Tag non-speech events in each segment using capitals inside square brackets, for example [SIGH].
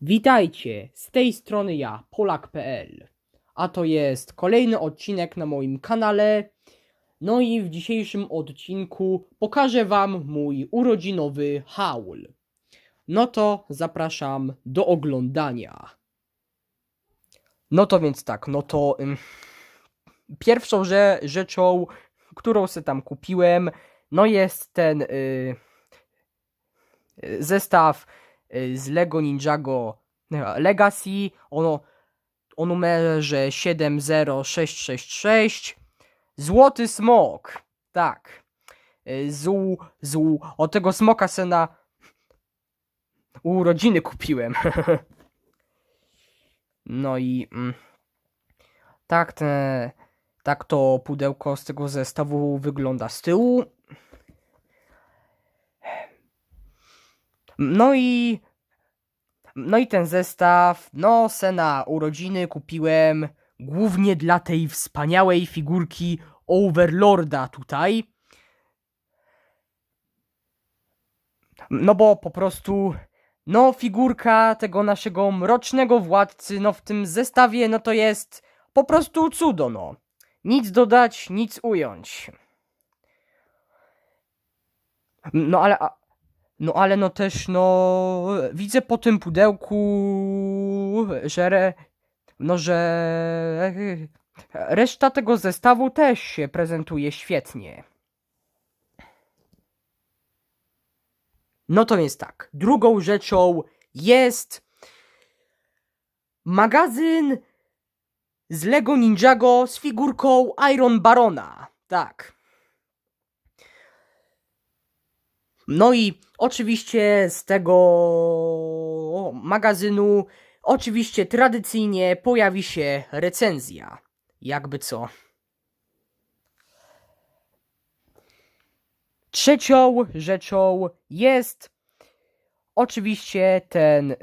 Witajcie, z tej strony ja, Polak.pl. A to jest kolejny odcinek na moim kanale. No i w dzisiejszym odcinku pokażę Wam mój urodzinowy haul. No to zapraszam do oglądania. No to więc tak, no to ym, pierwszą że, rzeczą, którą sobie tam kupiłem, no jest ten y, y, zestaw z Lego Ninjago Legacy o, o numerze 70666 Złoty smok. Tak. Y, Zu, zu, o tego smoka se na urodziny kupiłem. [LAUGHS] no i mm, tak te, tak to pudełko z tego zestawu wygląda z tyłu. No i no i ten zestaw, no se na urodziny kupiłem głównie dla tej wspaniałej figurki Overlorda tutaj. No bo po prostu, no figurka tego naszego mrocznego władcy, no w tym zestawie, no to jest po prostu cudo, no. Nic dodać, nic ująć. No ale, no ale no też, no widzę po tym pudełku, że, no że reszta tego zestawu też się prezentuje świetnie. No to więc tak, drugą rzeczą jest magazyn z Lego Ninjago z figurką Iron Barona. Tak. No i oczywiście z tego magazynu, oczywiście tradycyjnie pojawi się recenzja. Jakby co. Trzecią rzeczą jest oczywiście ten,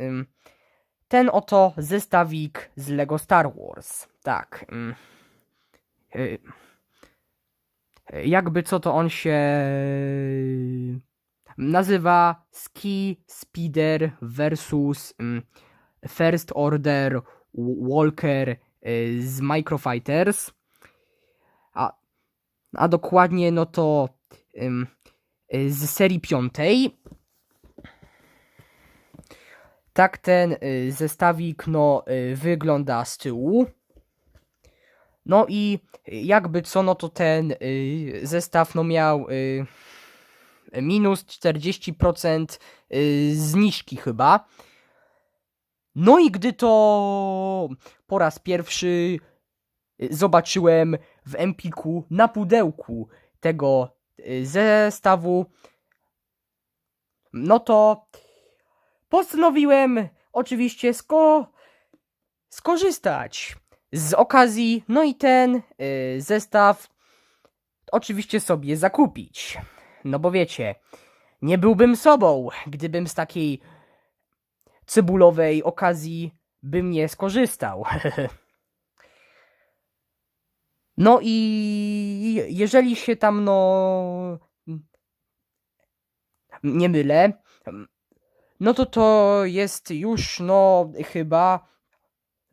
ten oto zestawik z Lego Star Wars. Tak. ym, y, jakby co to on się nazywa Ski Speeder versus ym, First Order Walker y, z Microfighters. A, a dokładnie no to y, z serii piątej. Tak ten y, zestawik no wygląda z tyłu. No i jakby co, no to ten zestaw no miał minus 40% y, zniżki chyba. No i gdy to po raz pierwszy y, zobaczyłem w Empiku na pudełku tego y, zestawu, no to postanowiłem oczywiście sko skorzystać z okazji, no i ten zestaw oczywiście sobie zakupić. No bo wiecie, nie byłbym sobą, gdybym z takiej cebulowej okazji bym nie skorzystał. [LAUGHS] No i jeżeli się tam no nie mylę, no to to jest już no chyba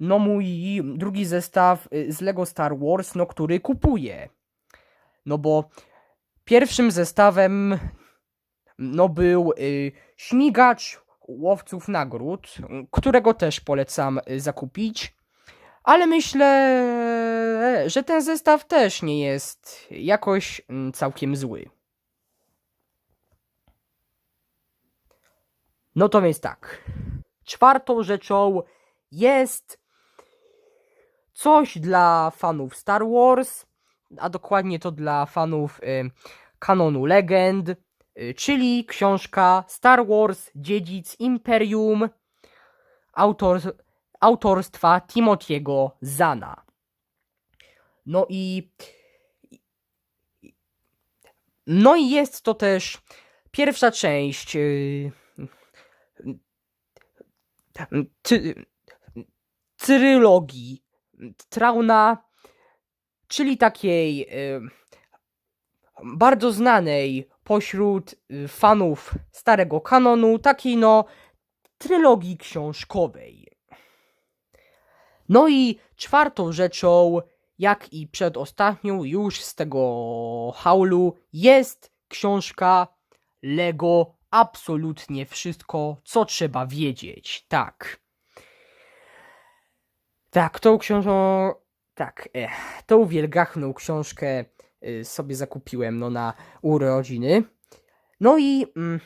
no mój drugi zestaw z Lego Star Wars, no który kupuję. No bo pierwszym zestawem no był y, śmigacz łowców nagród, którego też polecam y, zakupić. Ale myślę, że ten zestaw też nie jest jakoś mm, całkiem zły. No to więc tak. Czwartą rzeczą jest coś dla fanów Star Wars, a dokładnie to dla fanów y, kanonu legend, y, czyli książka Star Wars Dziedzic Imperium autor, autorstwa Timothy'ego Zana. No i no i jest to też pierwsza część y, ty, Trauna, czyli takiej y, bardzo znanej pośród y, fanów starego kanonu, takiej no trylogii książkowej. No i czwartą rzeczą, jak i przedostatnią już z tego haulu, jest książka Lego Absolutnie wszystko, co trzeba wiedzieć. Tak. Tak, tą książką. Tak, e, tą wielgachną książkę sobie zakupiłem no, na urodziny. No i. Mm,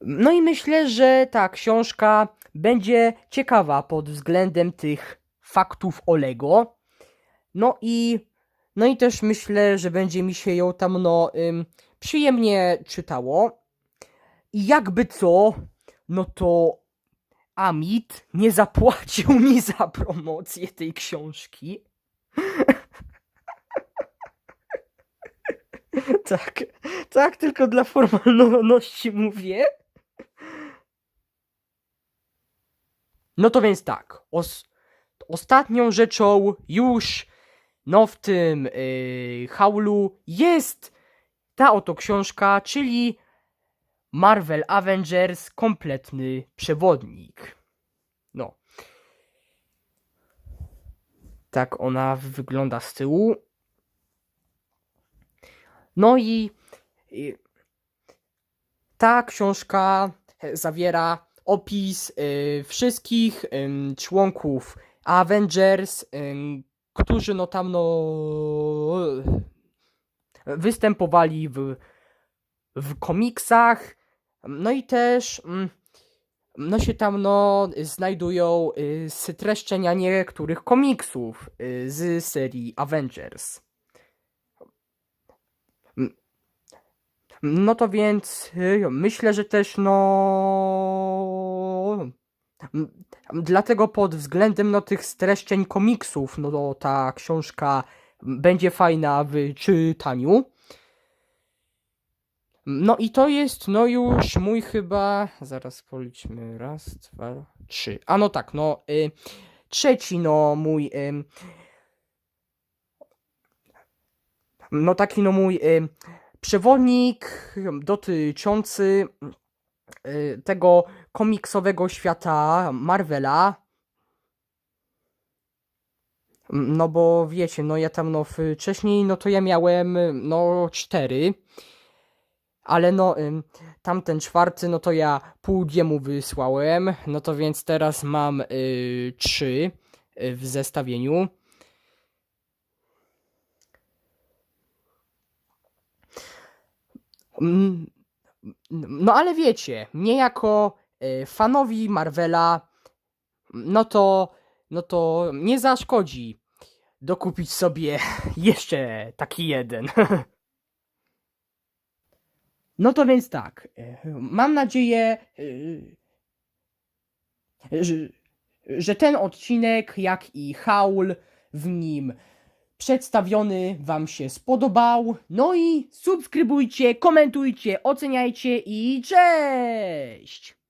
no i myślę, że ta książka będzie ciekawa pod względem tych faktów o Lego. No i. No i też myślę, że będzie mi się ją tam no przyjemnie czytało. I jakby co, no to Amit nie zapłacił [LAUGHS] mi za promocję tej książki. [LAUGHS] [LAUGHS] tak, tak, tylko dla formalności mówię. No to więc tak, os- ostatnią rzeczą już no w tym yy, haulu jest ta oto książka, czyli Marvel Avengers kompletny przewodnik. No. Tak ona wygląda z tyłu. No i ta książka zawiera opis y, wszystkich członków Avengers, którzy no tam no występowali w, w komiksach. No i też mm, no się tam no znajdują y, streszczenia niektórych komiksów y, z serii Avengers. No to więc y, myślę, że też no dlatego pod względem no tych streszczeń komiksów no to ta książka będzie fajna w czytaniu. No i to jest, no już mój chyba. Zaraz policzmy. Raz, dwa, trzy. A no tak, no. Y, trzeci, no mój. Y, no taki, no mój. Y, przewodnik dotyczący y, tego komiksowego świata Marvela. No bo wiecie, no ja tam no wcześniej, no to ja miałem no cztery. Ale no, ym, tamten czwarty, no to ja pół mu wysłałem, no to więc teraz mam y, trzy y, w zestawieniu. No ale wiecie, mnie jako y, fanowi Marvela, no to, no to nie zaszkodzi dokupić sobie [LAUGHS] jeszcze taki jeden. [LAUGHS] No to więc tak. e, Mam nadzieję, e, że, że ten odcinek, jak i haul w nim przedstawiony Wam się spodobał. No i subskrybujcie, komentujcie, oceniajcie i cześć!